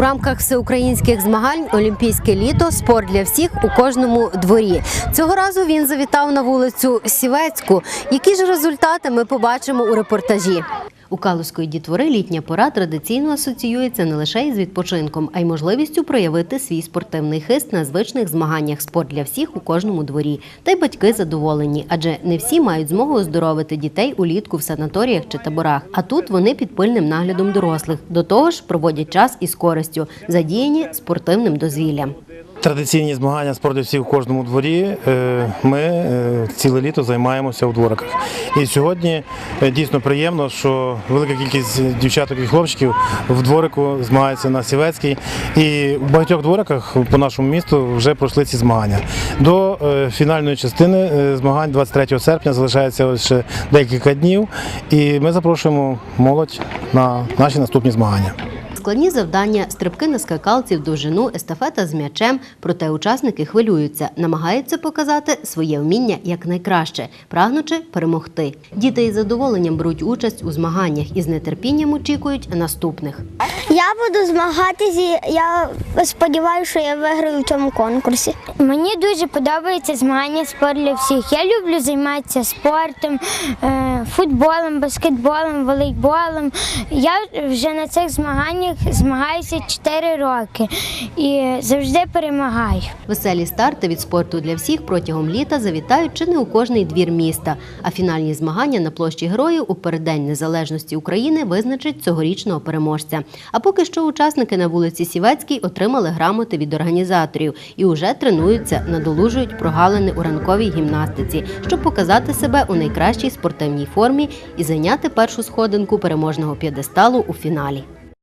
У рамках всеукраїнських змагань Олімпійське літо спорт для всіх у кожному дворі. Цього разу він завітав на вулицю Сівецьку. Які ж результати ми побачимо у репортажі? У Калузької дітвори літня пора традиційно асоціюється не лише із відпочинком, а й можливістю проявити свій спортивний хист на звичних змаганнях спорт для всіх у кожному дворі. Та й батьки задоволені, адже не всі мають змогу оздоровити дітей улітку в санаторіях чи таборах. А тут вони під пильним наглядом дорослих. До того ж, проводять час із користю, задіяні спортивним дозвіллям. Традиційні змагання спорту всі в кожному дворі. Е, Ми е, ціле літо займаємося у двориках. І сьогодні е, дійсно приємно, що велика кількість дівчаток і хлопчиків в дворику змагаються на Сівецькій. І в багатьох двориках по нашому місту вже пройшли ці змагання. До фінальної частини змагань 23 серпня залишається ще декілька днів. І ми запрошуємо молодь на наші наступні змагання. Складні завдання, стрибки на скакалці в довжину, естафета з м'ячем. Проте учасники хвилюються, намагаються показати своє вміння якнайкраще, прагнучи перемогти. Діти із задоволенням беруть участь у змаганнях і з нетерпінням очікують наступних. Я буду змагатися. Я сподіваюся, що я виграю в цьому конкурсі. Мені дуже подобається змагання спорт для всіх. Я люблю займатися спортом, е, футболом, баскетболом, волейболом. Я вже на цих змаганнях змагаюся 4 роки і завжди перемагаю. Веселі старти від спорту для всіх протягом літа завітають чи не у кожний двір міста. А фінальні змагання на площі героїв у переддень незалежності України визначать цьогорічного переможця. А поки що учасники на вулиці Сівецькій отримали грамоти від організаторів і уже тренуються, надолужують прогалини у ранковій гімнастиці, щоб показати себе у найкращій спортивній формі і зайняти першу сходинку переможного п'єдесталу у фіналі.